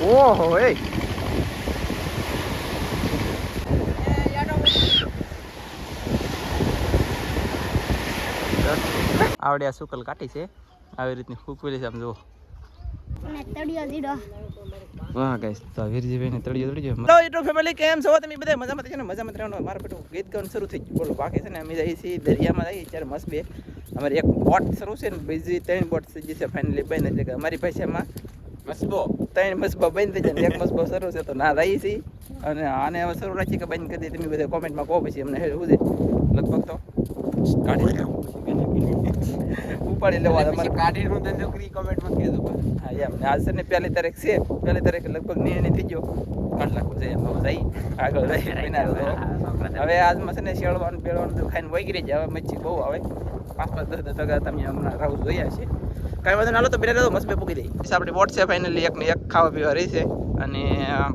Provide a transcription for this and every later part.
ઓહો એ. આવડે આ સુકલ કાટી છે. આવી રીતની ફૂકવેલી છે આમ જુઓ. વાહ ગાઈસ તો વીરજીભાઈ ને તળિયો તળિયો હેલો યુટ્યુબ ફેમિલી કેમ છો તમે બધા મજામાં છે ને? મજામાં રહેવાનું. મારા ગીત ગાવાનું શરૂ થઈ ગયું. બોલો બાકી છે ને અમે જઈએ છીએ દરિયામાં જઈએ ત્યારે મસ્ત બે. અમારે એક બોટ શરૂ છે ને બીજી ત્રણ બોટ થઈ છે ફાઇનલી બંધ એટલે કે અમારી ભાષામાં મસબો ત્રણ મસબો બંધ થઈ જાય ને એક મસબો શરૂ છે તો ના થાય છે અને આને હવે શરૂ રાખીએ કે બંધ કરી દઈએ. તમે બધા કોમેન્ટમાં કહો પછી અમને શું છે. લગભગ તો કાઢી ઉપાડી લેવા તમારે કાઢી હું ધંધો કરી કોમેન્ટમાં કહેજો હા એમ. ને આજ ને પહેલી તારીખ છે. પહેલી તારીખ લગભગ નિર્ણય થઈ ગયો કાઢ લાખો છે એમ. હવે જઈ. આગળ જઈ. હવે આજમાં છે ને શેળવાનું પેળવાનું ખાઈને વગી જાય. હવે મચ્છી બહુ આવે. પાંચ પાંચ દસ દસ ટકા તમે હમણાં રાહુ જોયા છે. કાંઈ વાંધો ના લો તો બેટા રહેતો મસ્ત પૂકી દઈએ આપણી બોટ છે ફાઇનલી એકને એક ખાવા પીવા રહી છે અને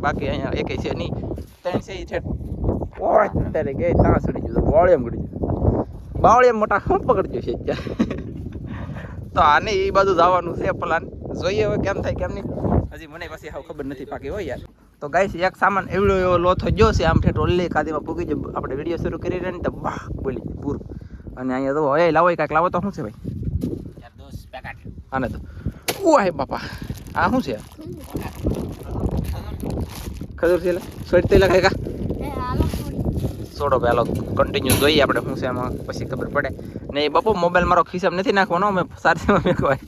બાકી અહીંયા એકેય છે નહીં. ત્રણ છે એ છે અત્યારે ત્યારે ગઈ ત્યાં સડી ગયું બોળેમ ગળી ગયું. બાવળિયા મોટા શું પકડજો છે અત્યારે? તો આને એ બાજુ જવાનું છે પ્લાન જોઈએ હવે કેમ થાય કેમ નહીં. હજી મને પછી હાવ ખબર નથી પાકી હોય યાર. તો ગાઈસ એક સામાન એવડો એવો લોથો જો છે આમ ઠેઠ ઓલી કાદીમાં પૂકી જ આપણે વીડિયો શરૂ કરી રહ્યા ને તો વાહ બોલી પૂરું. અને અહીંયા તો હવે લાવો કાંઈક લાવો તો શું છે ભાઈ? આને તો. ઓય બાપા આ શું છે? ખબર છે સોડ તેલા કાંઈ કા? સોડો પહેલો કન્ટિન્યુ જોઈએ આપણે શું છે એમાં પછી ખબર પડે. ને એ બાપુ મોબાઈલ મારો ખિસ્સામાં નથી નાખવાનો અમે સારથીમાં મેકવાય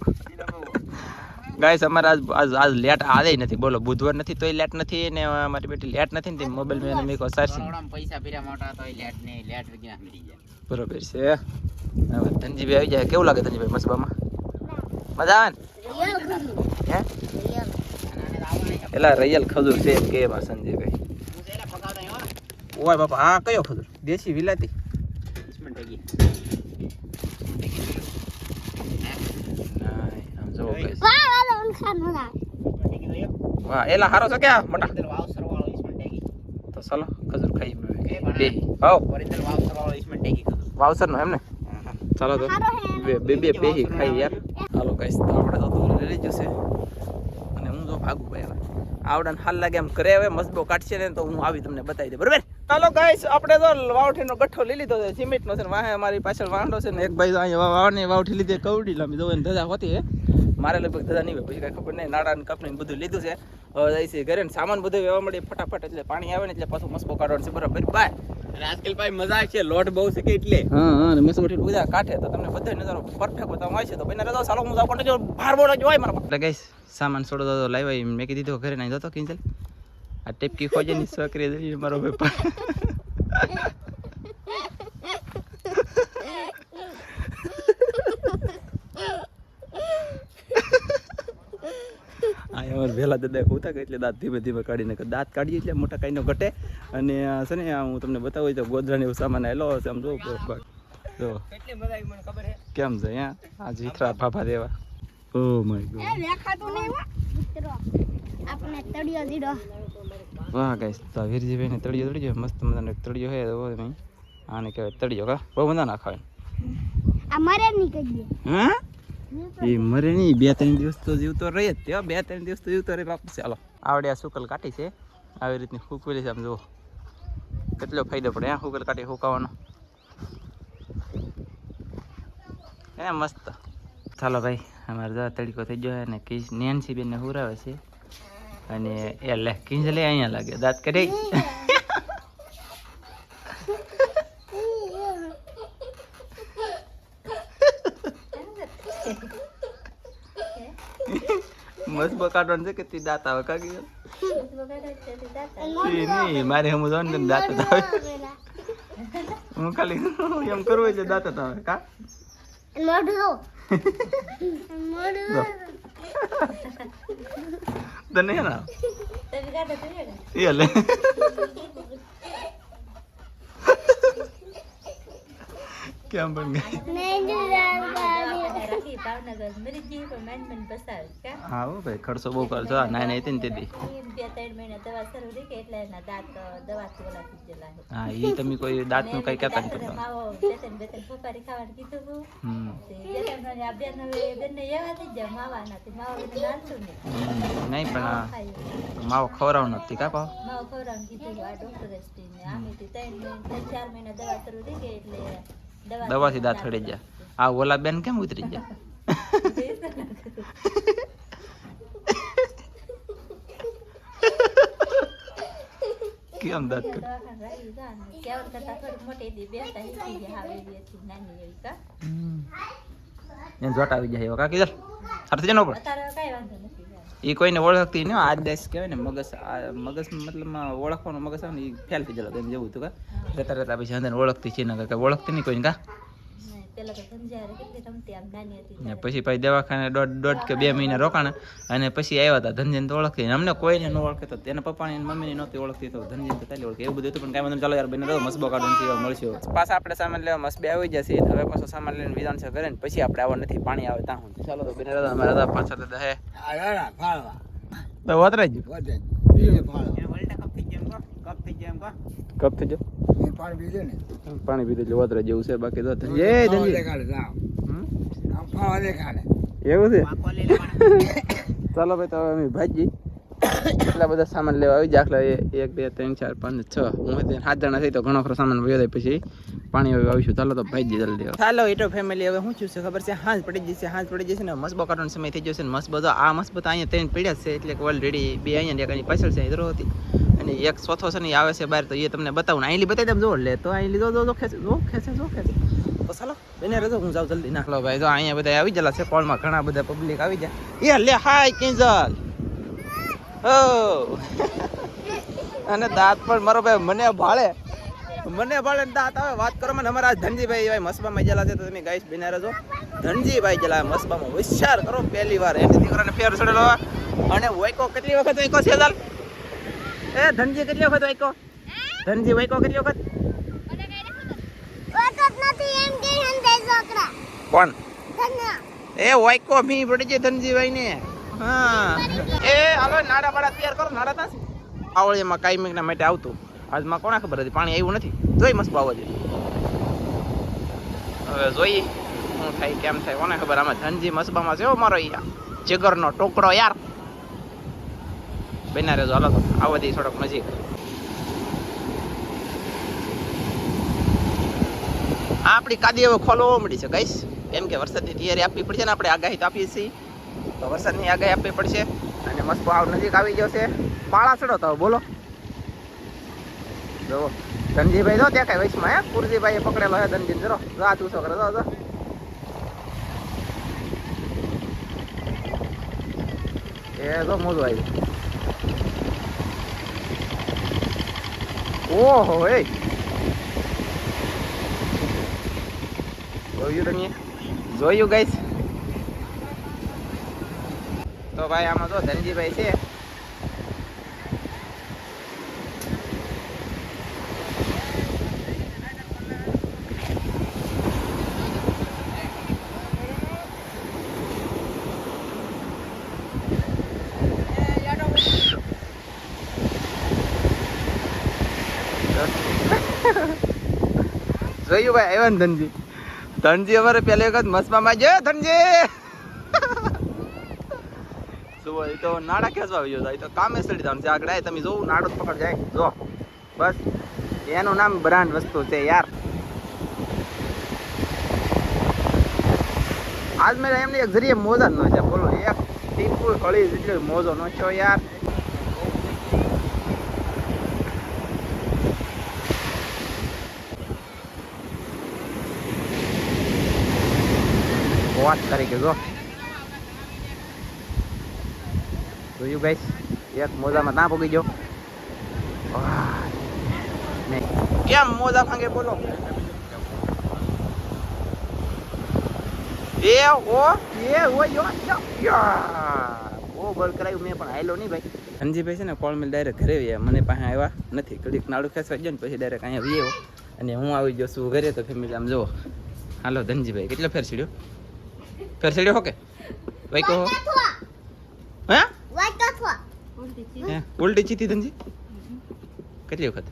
ગાઈસ અમારે આજ આજ આજ લેટ આવે નથી. બોલો બુધવાર નથી તોય લેટ નથી ને અમારી બેટી લેટ નથી ને મોબાઈલ મેં મેં કહો સારસી પૈસા ભીરા મોટા તોય લેટ ને લેટ વિજ્ઞાન મળી જાય. બરોબર છે. હવે ધનજીભાઈ આવી જાય. કેવું લાગે ધનજીભાઈ મસબામાં? મજા આવે ને? હે. એલા રિયલ ખજૂર છે એમ કે એમાં સંજયભાઈ. હો. ઓય બાપા આ કયો ખજૂર? દેશી વિલાતી? વાહ એલા હારો છે કે મોટા? તો ચાલો ખજૂર ખાઈ બે. વરિંદર વાવસર નો એમ ને? ચાલો તો બે બે બે પેહી ખાઈ યાર. ગાઈસ, તો આપણે તો દૂર લઈ લીધું છે. અને હું જો ભાગું ભાઈ આવડાને હાલ લાગે એમ કરે હવે મસબો કાઢશે ને તો હું આવી તમને બતાવી દે બરાબર? ચાલો ગાઈસ, આપણે તો વાવઠીનો ગઠ્ઠો લઈ લીધો છે, સિમેન્ટનો છે વાહે અમારી પાછળ વાંડો છે ને, એક ભાઈ અહીંયા વાવની વાવઠી લીધી, કવડી લાંબી, જોવે ધજા હોતી મારે લગભગ ધજા નહીં પછી કાંઈ ખબર નહીં નાડા ને કપની બધું લીધું છે. હવે છે ઘરે સામાન બધું વ્યવહાર મળી, ફટાફટ એટલે પાણી આવે ને એટલે પાછું મસબો કાઢવાનું છે, બરાબર? બાય. અને આજકાલ ભાઈ મજા છે લોટ બહુ છે કે એટલે. હા હા ને મેસમ મોટી બધા કાઠે? તો તમને બધા નજારો પરફેક્ટ બતાવવા છે તો બને રજા સાલો હું જાવ જો બહાર બોલો જોય મારા એટલે ગઈસ સામાન છોડો તો લાવ્યા મેં કીધું તો ઘરે નહીં જતો કિંજલ. આ ટેપકી ખોજે ની છોકરી જઈ મારો વેપાર. આ અમાર વહેલા દાદા હોતા કે એટલે દાંત ધીમે ધીમે કાઢીને દાંત કાઢીએ એટલે મોટા કાંઈનો ઘટે. અને આ છે ને હું તમને બતાવું તો ગોદરાને એવું સામાન આવેલો હશે આમ જો જો. કેટલી મજા આવી મને ખબર છે કેમ છે અહીંયા? આ જીથરા ભાભા દેવા. ઓ માય એ ગોડ દેખાતું નહીં મિત્રો આપણે તળિયો દીડો વાહ ગાઈસ તો વીરજીભાઈ ને તળિયો તળિયો. મસ્ત મજાનો એક તળિયો હે તો નહીં આને કહેવાય તળિયો કા બહુ મજા ના ખાવે આ મરે નહીં કહીએ. હા? એ મરે નહીં બે ત્રણ દિવસ તો જીવતો રહે જ તે બે ત્રણ દિવસ તો જીવતો રહે બાપુ. ચાલો. આવડે આ સુકલ કાઢી છે. આવી રીતની ફૂકવેલી છે આમ જુઓ. કેટલો ફાયદો પડે આ સુકલ કાઢી ફૂકાવાનો એ મસ્ત. ચાલો ભાઈ અમારે જવા તડકો થઈ ગયો અને કિસ નેન્સી બેનને હુરાવે છે. અને એ લે કિંજલે અહીંયા લાગે. દાંત કરી મસ્ત બકાડવાનું છે કે તી દાંત આવે કાકી? નહીં મારે હમ જો ને દાંત આવે હું ખાલી એમ કરવું એટલે દાંત આવે કા. તને હે ના એ લે કેમ પણ ગઈ નહીં જોયા રાખી ભાવનગર મરી ગઈ પણ માન મન પસાર કા હા ભાઈ ખર્ચો બહુ કરજો આ નાની હતી ને તેથી દાંત હા ઈ તમે કોઈ દાંતનું કઈ કહેતા નહીં નહીં પણ માવો ખવડાવ નથી કા પાવ માવો ખવડાવવાનું કીધું આ ડોક્ટરે આમેથી ત્રણ ચાર મહિના દવા થઈ ગઈ એટલે દવાથી દાંત સડી જા આ ઓલા બેન કેમ ઉતરી ગયા? કેમ દાંત જા ને. જોટ આવી જાય એવો. કા કીધર અર્થ જનો પણ એ કોઈને ઓળખતી ન આ દેશ કહેવાય ને મગજ આ મગજ મતલબમાં ઓળખવાનું મગજ આવે ને એ ફેલ થઈ એમ જેવું હતું કા? જતા રહેતા પછી અંદર ઓળખતી છે ને કઈ ઓળખતી નહીં કોઈને કા? ને તો સમજાય કેટલી રમતી આમ નાની હતી ને પછી પછી દવાખાને દોઢ દોઢ કે બે મહિના રોકાણ અને પછી આવ્યા હતા ધનજીને તો ઓળખતી અમને કોઈને ન ઓળખે તો તેના પપ્પાની મમ્મી મમ્મીની નહોતી ઓળખતી તો ધનજીને તો ઓળખે. એવું બધું હતું પણ કાંઈ બધું ચાલો યાર બને મસબો કાઢવાનું થયો મળશે. પાછા આપણે સામાન લેવા મસબે આવી જશે. હવે પાછો સામાન લઈને વિધાન છે કરે ને પછી આપણે આવો નથી પાણી આવે ત્યાં સુધી. ચાલો તો બેને રહો અમારા દાદા પાછા દાદા હે. તો એને વલ્ટા કપ થઈ જાય એમ કહો કપ થઈ જાય પાણી પીધું એટલે વતરાઈ જેવું છે બાકી તો એ એવું છે? ચાલો ભાઈ તો અમે ભાજી એટલા બધા સામાન લેવા આવી. જાય આટલા એક બે ત્રણ ચાર પાંચ છ. હું સાત જણા થઈ તો ઘણો ખરો સામાન વયો જાય પછી. પાણી હવે આવીશું. ચાલો તો ભાજી જલ્દી ચાલો એટો ફેમિલી હવે શું થયું છે? ખબર છે? હાંજ પડી જશે હાંજ પડી જશે ને મસ્બો કાઢવાનો સમય થઈ જશે ને મસ્બો તો આ મસ્બો તો અહીંયા ત્રણ પડ્યા છે એટલે ઓલરેડી બે અહીંયા ને પાછળ છે ઇધરો હતી. અને એક ચોથો છે ને આવે છે બહાર, તો એ તમને બતાવું ને. અહીંલી બતાવી દે જો લે, તો અહીં લીધો જો ખેંચે જો ખેંચે જો ખેંચે. તો ચાલો, બેને રજો હું જાઉં જલ્દી. નાખલો ભાઈ, જો અહીંયા બધા આવી ગયેલા છે, કોલમાં ઘણા બધા પબ્લિક આવી જાય એ લે, હાય, કિંજલ. ઓ. અને દાંત પણ મારો ભાઈ, મને ભાળે. મને ભાળે દાંત આવે, વાત કરો મને. અમારા ધનજીભાઈ ભાઈ મસબામાં ગયેલા છે, તો તમે ગાઈસ બિના રજો ધનજીભાઈ ગયેલા મસબામાં. હોશિયાર કરો, પહેલી વાર. એને દીકરાને ફેર ચડેલો અને વૈકો કેટલી વખત વૈકો છે ચાલ એ ધનજી કેટલી વખત વૈકો ધનજી વૈકો કેટલી વખત? કોણ? એ વાયકો મી પડી છે ધનજીભાઈ ને હા. એ હાલો નાડા બાડા તૈયાર કરો નાડા તાસ આવળીમાં કાયમિક ના માટે આવતું. આજમાં કોને ખબર હતી? પાણી આવ્યું નથી. જોઈ મસ્ત બાવો જોઈએ હવે જોઈ શું થાય કેમ થાય કોને ખબર? આમાં ધનજી મસબામાં છે મારો અહીંયા જીગરનો ટોકરો યાર. બેના જો હાલો તો આવો દી થોડોક નજીક. આ આપણી કાદી હવે ખોલવા મળી છે ગઈશ કેમ કે વરસાદની તૈયારી આપવી પડશે ને આપણે આગાહી તો આપીએ છીએ. તો વરસાદની આગાહી આપવી પડશે અને મસ્ત આવ નજીક આવી ગયો છે. પાળા ચડો તો બોલો. જો ધનજીભાઈ જો કઈ વૈશ્વમાં હે? કુરજીભાઈએ પકડેલો હે ધનજી જરો જો આ ચૂસો કરે જો એ જો મોજું આવ્યું ઓહો એ જોયું તમે જોયું ગાઈસ તો ભાઈ આમાં જો ધનજીભાઈ છે. જોયું ભાઈ, આવ્યા ને ધનજી. ધનજી અમારે પહેલી વખત મસ્બામાં ગયો, ધનજી. જુઓ તો નાડા ખેંચવા ગયો તો કામે સડી છે. આગળ તમે જોવું, નાડો પકડ જાય. જો, બસ. એનું નામ બ્રાન્ડ વસ્તુ છે, યાર. આજ મેં એક જરીએ મોજા છે બોલો, એક ટીપુ કળી જેટલો મોજો નો છો યાર. કરી કે જો. જોયું ગાઈસ એક મોજામાં ના પગી ગયો. કેમ મોજા ભાંગે બોલો? એ ઓ એ ઓ. ઓ બોલ કરાયું, મેં પણ હાલ્યો નહીં ભાઈ. ધનજીભાઈ છે ને કોલ મિલ ડાયરેક્ટ ઘરે આવ્યા મને પાસે આવ્યા નથી. કડીક નાડું ખેંચવા ગયો ને, પછી ડાયરેક્ટ અહીંયા આવ્યો અને હું આવી છું ઘરે, તો ફેમિલી આમ જુઓ. હાલો ધનજીભાઈ, કેટલો ફેર સીડ્યો ફેર સેડ્યો હો કે કહો અથવા હે વાટ થો ઉલટી. હે ઉલટી ચીતી ધનજી કેટલી વખત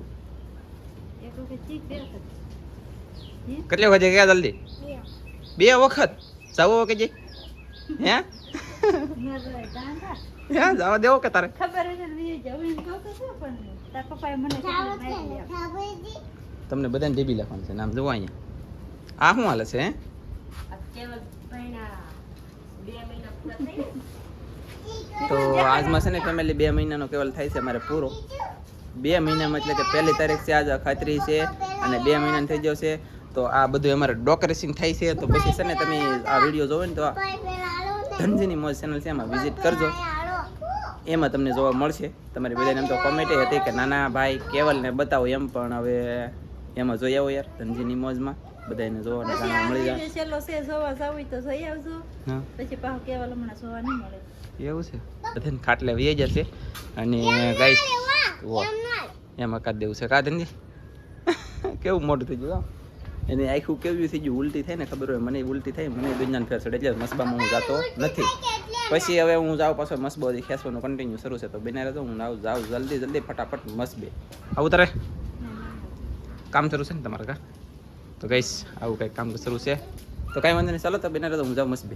એક વખત ચીજ, બે વખત. કેટલી વખત ગયા જલ્દી બે વખત જાવો કે જે હે મારે દાંડા. દેવો કે તારે ખબર ને જવું તો શું પણ પપ્પાએ મને જાવ તમને બધાને ડીબી લખવાનું છે નામ જોવો અહીંયા આ શું હાલે છે હે ગયા. તો આજમાં છે ને ફેમિલી બે મહિનાનો કેવલ થાય છે અમારે પૂરો. બે મહિનામાં એટલે કે પહેલી તારીખ છે, આજ ખાતરી છે અને બે મહિનાનો થઈ જશે તો આ બધું અમારે ડોકરેસિંગ થાય છે. તો પછી છે ને તમે આ વીડિયો જોવો ને તો ધનજીની મોજ ચેનલ છે એમાં વિઝિટ કરજો. એમાં તમને જોવા મળશે. તમારી બધાને એમ તો કોમેન્ટ હતી કે, નાના ભાઈ, કેવલને બતાવો એમ. પણ હવે એમાં જોઈ આવો યાર ધનજીની મોજમાં. બધાને જોવા જાણવા મળી જાય. છેલ્લો છે જોવા જાવ તો જોઈ આવજો. પછી પાછો કેવલ હમણાં જોવા નહીં મળે. એવું છે? બધાને ખાટલે વહી જશે અને ગાઈસ એમ કાઢ દેવું છે. કા ધનજી કેવું મોટું થઈ ગયું એને આખું કેવું થઈ ગયું ઉલટી થાય ને ખબર હોય મને ઉલટી થાય મને દુનિયાને ફેર ચડે એટલે મસબામાં હું જાતો નથી. પછી હવે હું જાઉં પાછો મસબો ખેંચવાનું કન્ટિન્યુ શરૂ છે તો બિના રહેતો હું આવું જાઉં જલ્દી જલ્દી ફટાફટ મસબે. આવું તારે? કામ શરૂ છે ને તમારે કા? તો ગઈશ આવું કંઈક કામ શરૂ છે. તો કાંઈ વાંધો નહીં ચાલો તો બિના તો હું જાઉં મસબે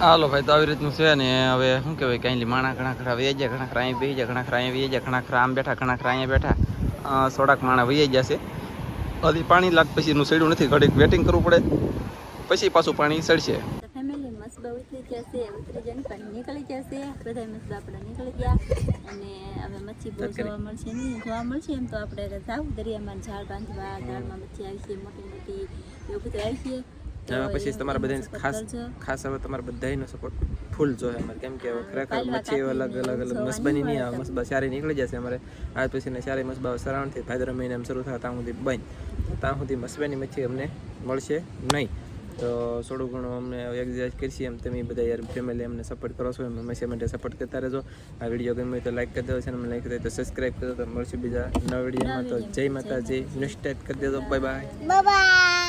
હાલો ભાઈ તો આવી રીતનું છે ને હવે શું કહેવાય કાંઈ માણા ઘણા ખરા વહી જાય ઘણા ખરા અહીં બેસી જાય ઘણા ખરા અહીં વહી જાય ઘણા ખરા આમ બેઠા ઘણા ખરા અહીંયા બેઠા. થોડાક માણા વહી જશે હજી પાણી લાગ પછી એનું સડ્યું નથી ઘડીક વેટિંગ કરવું પડે. પછી પાછું પાણી સડશે. જશે ઉતરી જઈને પણ નીકળી જશે. બધા આપણે નીકળી ગયા. અને હવે મચ્છી બહુ જોવા મળશે નહીં. જોવા મળશે એમ તો આપણે જાવ દરિયામાં ઝાડ બાંધવા. ઝાડમાં મચ્છી આવી છે મોટી મોટી એવું બધું આવી છે. પછી તમારા બધાને ખાસ ખાસ હવે તમારા બધાનો સપોર્ટ ફૂલ જોઈએ અમારે કેમ કે ખરેખર મચ્છી અલગ અલગ અલગ મસબાની નહીં. આવે મસબા સારી નીકળી જશે અમારે. આજ પછીને સારી મસબા સરાવણથી ભાદર મહિને શરૂ થાય ત્યાં સુધી બંધ. ત્યાં સુધી મસબાની મચ્છી અમને મળશે નહીં. તો થોડું ઘણું અમને એક્ઝાઇઝ કરશી એમ. તમે બધા યાર ફેમિલી અમને સપોર્ટ કરો છો એમ. હંમેશા માટે સપોર્ટ કરતા રહેજો. આ વીડિયો ગમે તો લાઈક કરી દેજો છે અને લાઈક કરી તો સબસ્ક્રાઈબ કરો તો મળશે બીજા નવા વિડીયોમાં તો જય માતાજી. ન્યૂઝ ટાઈપ કરી દેજો. Bye bye bye